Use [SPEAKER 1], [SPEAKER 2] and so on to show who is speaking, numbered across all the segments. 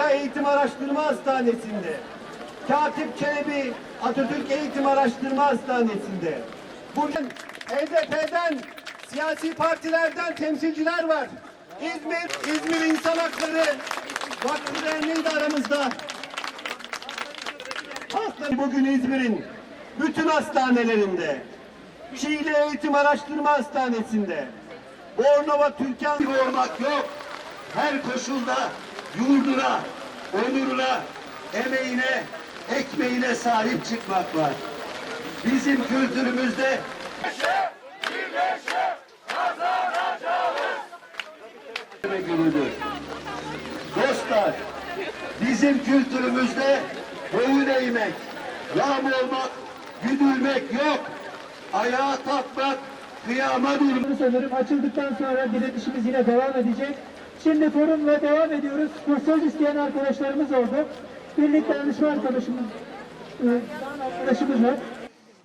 [SPEAKER 1] Eğitim Araştırma Hastanesi'nde, Katip Çelebi Atatürk Eğitim Araştırma Hastanesi'nde. Bugün HDP'den, siyasi partilerden temsilciler var. İzmir, İzmir İnsan Hakları Vakfı Derneği de aramızda. Hasta bugün İzmir'in bütün hastanelerinde, Şiile Eğitim Araştırma Hastanesi'nde, Bornova Türkan
[SPEAKER 2] olmak yok. Her koşulda yurduna, onuruna, emeğine, ekmeğine sahip çıkmak var. Bizim kültürümüzde. Dostlar, bizim kültürümüzde boyun eğmek, yağm olmak, güdülmek yok. Ayağa kalkmak, kıyama durmak.
[SPEAKER 3] sanırım açıldıktan sonra direnişimiz yine devam edecek. Şimdi forumla devam ediyoruz. Söz isteyen arkadaşlarımız oldu. Birlik dayanışma arkadaşımız, e, arkadaşımız var.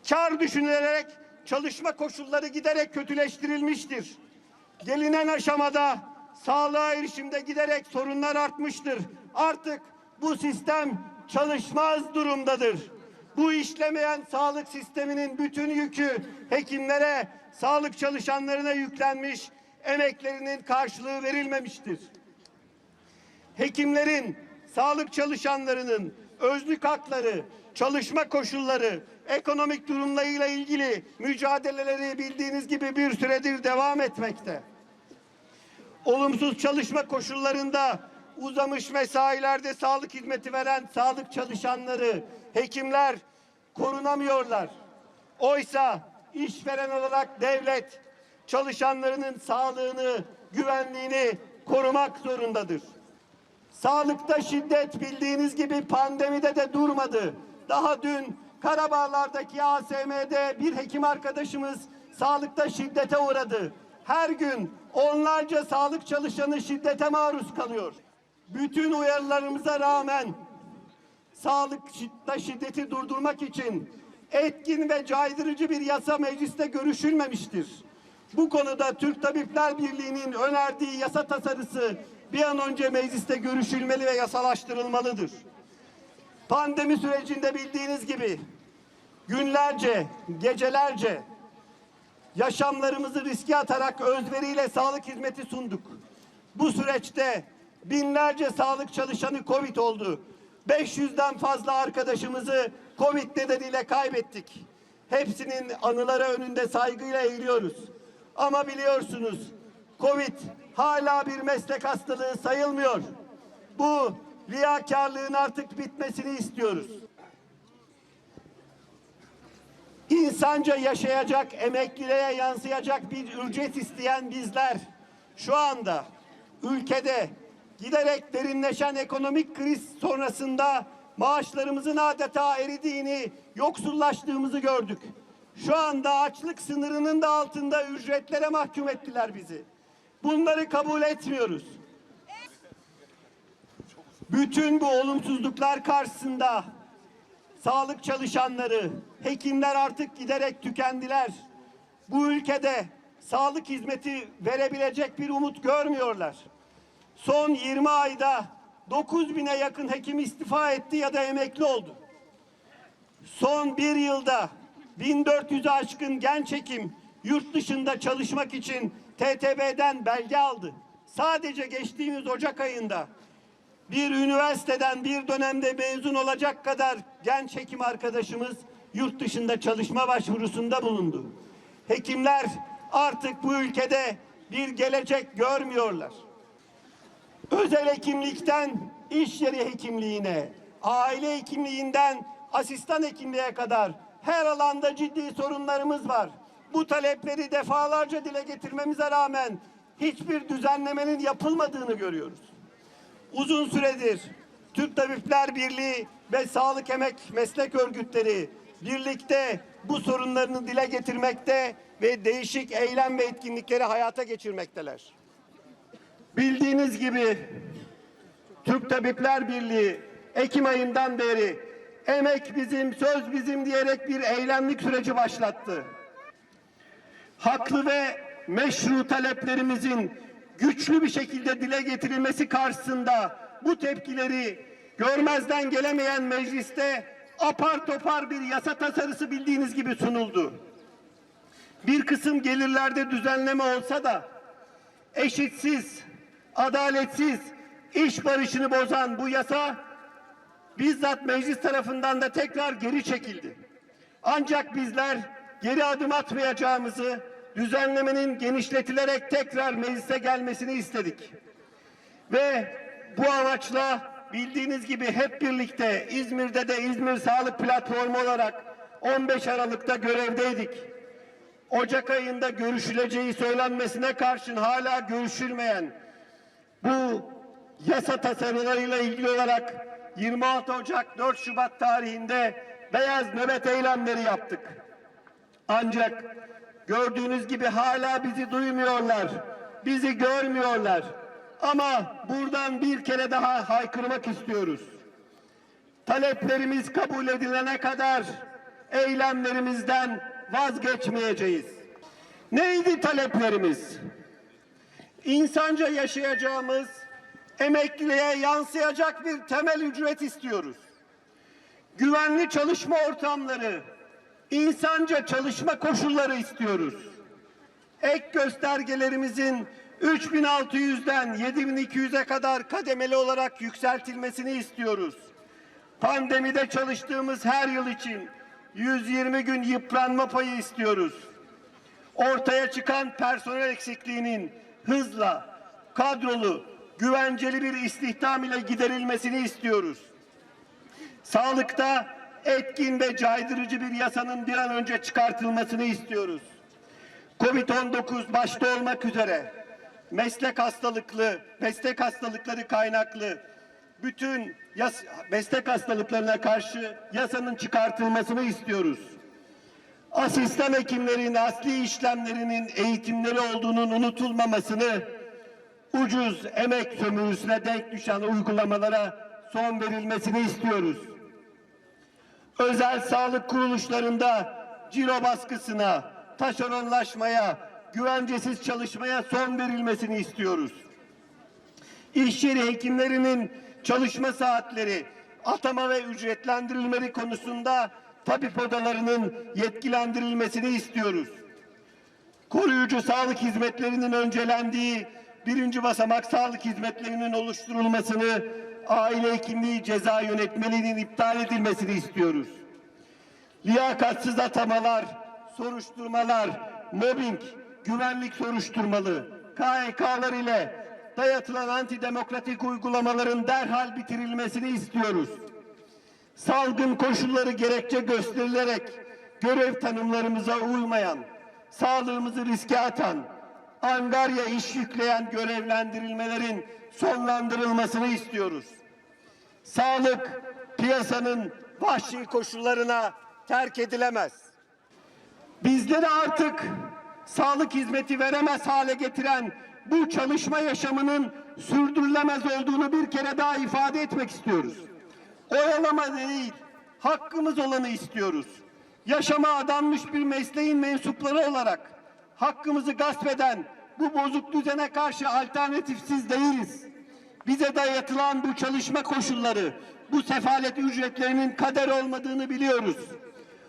[SPEAKER 1] kar düşünülerek çalışma koşulları giderek kötüleştirilmiştir. Gelinen aşamada sağlığa erişimde giderek sorunlar artmıştır. Artık bu sistem çalışmaz durumdadır. Bu işlemeyen sağlık sisteminin bütün yükü hekimlere, sağlık çalışanlarına yüklenmiş, emeklerinin karşılığı verilmemiştir hekimlerin, sağlık çalışanlarının özlük hakları, çalışma koşulları, ekonomik durumlarıyla ilgili mücadeleleri bildiğiniz gibi bir süredir devam etmekte. Olumsuz çalışma koşullarında uzamış mesailerde sağlık hizmeti veren sağlık çalışanları, hekimler korunamıyorlar. Oysa işveren olarak devlet çalışanlarının sağlığını, güvenliğini korumak zorundadır. Sağlıkta şiddet bildiğiniz gibi pandemide de durmadı. Daha dün Karabağlar'daki ASM'de bir hekim arkadaşımız sağlıkta şiddete uğradı. Her gün onlarca sağlık çalışanı şiddete maruz kalıyor. Bütün uyarılarımıza rağmen sağlıkta şiddeti durdurmak için etkin ve caydırıcı bir yasa mecliste görüşülmemiştir. Bu konuda Türk Tabipler Birliği'nin önerdiği yasa tasarısı bir an önce mecliste görüşülmeli ve yasalaştırılmalıdır. Pandemi sürecinde bildiğiniz gibi günlerce, gecelerce yaşamlarımızı riske atarak özveriyle sağlık hizmeti sunduk. Bu süreçte binlerce sağlık çalışanı Covid oldu. 500'den fazla arkadaşımızı Covid nedeniyle kaybettik. Hepsinin anıları önünde saygıyla eğiliyoruz. Ama biliyorsunuz Covid hala bir meslek hastalığı sayılmıyor. Bu riyakarlığın artık bitmesini istiyoruz. İnsanca yaşayacak, emekliliğe yansıyacak bir ücret isteyen bizler şu anda ülkede giderek derinleşen ekonomik kriz sonrasında maaşlarımızın adeta eridiğini, yoksullaştığımızı gördük. Şu anda açlık sınırının da altında ücretlere mahkum ettiler bizi. Bunları kabul etmiyoruz. Bütün bu olumsuzluklar karşısında sağlık çalışanları, hekimler artık giderek tükendiler. Bu ülkede sağlık hizmeti verebilecek bir umut görmüyorlar. Son 20 ayda 9 bine yakın hekim istifa etti ya da emekli oldu. Son bir yılda 1400'ü aşkın genç hekim yurt dışında çalışmak için TTB'den belge aldı. Sadece geçtiğimiz Ocak ayında bir üniversiteden bir dönemde mezun olacak kadar genç hekim arkadaşımız yurt dışında çalışma başvurusunda bulundu. Hekimler artık bu ülkede bir gelecek görmüyorlar. Özel hekimlikten iş yeri hekimliğine, aile hekimliğinden asistan hekimliğe kadar her alanda ciddi sorunlarımız var. Bu talepleri defalarca dile getirmemize rağmen hiçbir düzenlemenin yapılmadığını görüyoruz. Uzun süredir Türk Tabipler Birliği ve Sağlık Emek Meslek Örgütleri birlikte bu sorunlarını dile getirmekte ve değişik eylem ve etkinlikleri hayata geçirmekteler. Bildiğiniz gibi Türk Tabipler Birliği Ekim ayından beri emek bizim, söz bizim diyerek bir eylemlik süreci başlattı. Haklı ve meşru taleplerimizin güçlü bir şekilde dile getirilmesi karşısında bu tepkileri görmezden gelemeyen mecliste apar topar bir yasa tasarısı bildiğiniz gibi sunuldu. Bir kısım gelirlerde düzenleme olsa da eşitsiz, adaletsiz, iş barışını bozan bu yasa bizzat meclis tarafından da tekrar geri çekildi. Ancak bizler geri adım atmayacağımızı, düzenlemenin genişletilerek tekrar meclise gelmesini istedik. Ve bu amaçla bildiğiniz gibi hep birlikte İzmir'de de İzmir Sağlık Platformu olarak 15 Aralık'ta görevdeydik. Ocak ayında görüşüleceği söylenmesine karşın hala görüşülmeyen bu yasa tasarılarıyla ilgili olarak 26 Ocak 4 Şubat tarihinde beyaz nöbet eylemleri yaptık. Ancak gördüğünüz gibi hala bizi duymuyorlar. Bizi görmüyorlar. Ama buradan bir kere daha haykırmak istiyoruz. Taleplerimiz kabul edilene kadar eylemlerimizden vazgeçmeyeceğiz. Neydi taleplerimiz? İnsanca yaşayacağımız, emekliliğe yansıyacak bir temel ücret istiyoruz. Güvenli çalışma ortamları, insanca çalışma koşulları istiyoruz. Ek göstergelerimizin 3600'den 7200'e kadar kademeli olarak yükseltilmesini istiyoruz. Pandemide çalıştığımız her yıl için 120 gün yıpranma payı istiyoruz. Ortaya çıkan personel eksikliğinin hızla, kadrolu, güvenceli bir istihdam ile giderilmesini istiyoruz. Sağlıkta etkin ve caydırıcı bir yasanın bir an önce çıkartılmasını istiyoruz. Covid-19 başta olmak üzere meslek hastalıklı, meslek hastalıkları kaynaklı bütün yas meslek hastalıklarına karşı yasanın çıkartılmasını istiyoruz. Asistan hekimlerin asli işlemlerinin eğitimleri olduğunun unutulmamasını, ucuz emek sömürüsüne denk düşen uygulamalara son verilmesini istiyoruz. Özel sağlık kuruluşlarında ciro baskısına, taşeronlaşmaya, güvencesiz çalışmaya son verilmesini istiyoruz. İş yeri hekimlerinin çalışma saatleri, atama ve ücretlendirilmeleri konusunda tabip odalarının yetkilendirilmesini istiyoruz. Koruyucu sağlık hizmetlerinin öncelendiği birinci basamak sağlık hizmetlerinin oluşturulmasını, aile hekimliği ceza yönetmeliğinin iptal edilmesini istiyoruz. Liyakatsiz atamalar, soruşturmalar, mobbing, güvenlik soruşturmalı, KHK'lar ile dayatılan antidemokratik uygulamaların derhal bitirilmesini istiyoruz. Salgın koşulları gerekçe gösterilerek görev tanımlarımıza uymayan, sağlığımızı riske atan, angarya iş yükleyen görevlendirilmelerin sonlandırılmasını istiyoruz. Sağlık piyasanın vahşi koşullarına terk edilemez. Bizleri artık sağlık hizmeti veremez hale getiren bu çalışma yaşamının sürdürülemez olduğunu bir kere daha ifade etmek istiyoruz. Oyalama değil, hakkımız olanı istiyoruz. Yaşama adanmış bir mesleğin mensupları olarak hakkımızı gasp eden bu bozuk düzene karşı alternatifsiz değiliz. Bize dayatılan bu çalışma koşulları, bu sefalet ücretlerinin kader olmadığını biliyoruz.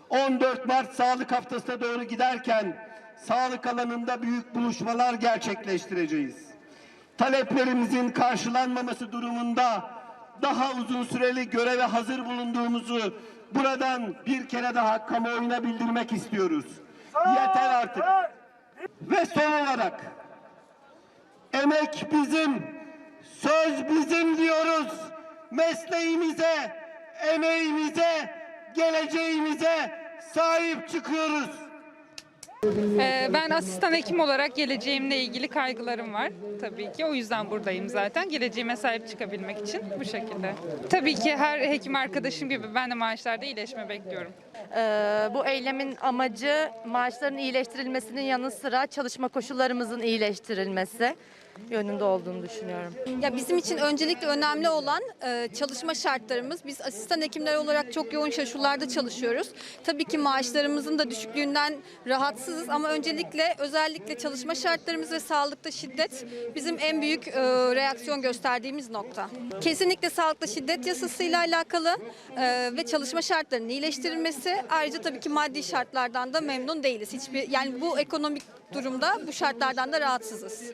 [SPEAKER 1] 14 Mart Sağlık Haftası'na doğru giderken sağlık alanında büyük buluşmalar gerçekleştireceğiz. Taleplerimizin karşılanmaması durumunda daha uzun süreli göreve hazır bulunduğumuzu buradan bir kere daha kamuoyuna bildirmek istiyoruz. Yeter artık. Ve son olarak emek bizim, söz bizim diyoruz. Mesleğimize, emeğimize, geleceğimize sahip çıkıyoruz.
[SPEAKER 4] Ee, Ben asistan hekim olarak geleceğimle ilgili kaygılarım var tabii ki. O yüzden buradayım zaten. Geleceğime sahip çıkabilmek için bu şekilde. Tabii ki her hekim arkadaşım gibi ben de maaşlarda iyileşme bekliyorum.
[SPEAKER 5] Ee, bu eylemin amacı maaşların iyileştirilmesinin yanı sıra çalışma koşullarımızın iyileştirilmesi. Yönünde olduğunu düşünüyorum.
[SPEAKER 6] Ya bizim için öncelikle önemli olan e, çalışma şartlarımız. Biz asistan hekimler olarak çok yoğun koşullarda çalışıyoruz. Tabii ki maaşlarımızın da düşüklüğünden rahatsızız ama öncelikle özellikle çalışma şartlarımız ve sağlıkta şiddet bizim en büyük e, reaksiyon gösterdiğimiz nokta. Kesinlikle sağlıkta şiddet yasasıyla alakalı e, ve çalışma şartlarının iyileştirilmesi. Ayrıca tabii ki maddi şartlardan da memnun değiliz. Hiçbir yani bu ekonomik durumda bu şartlardan da rahatsızız.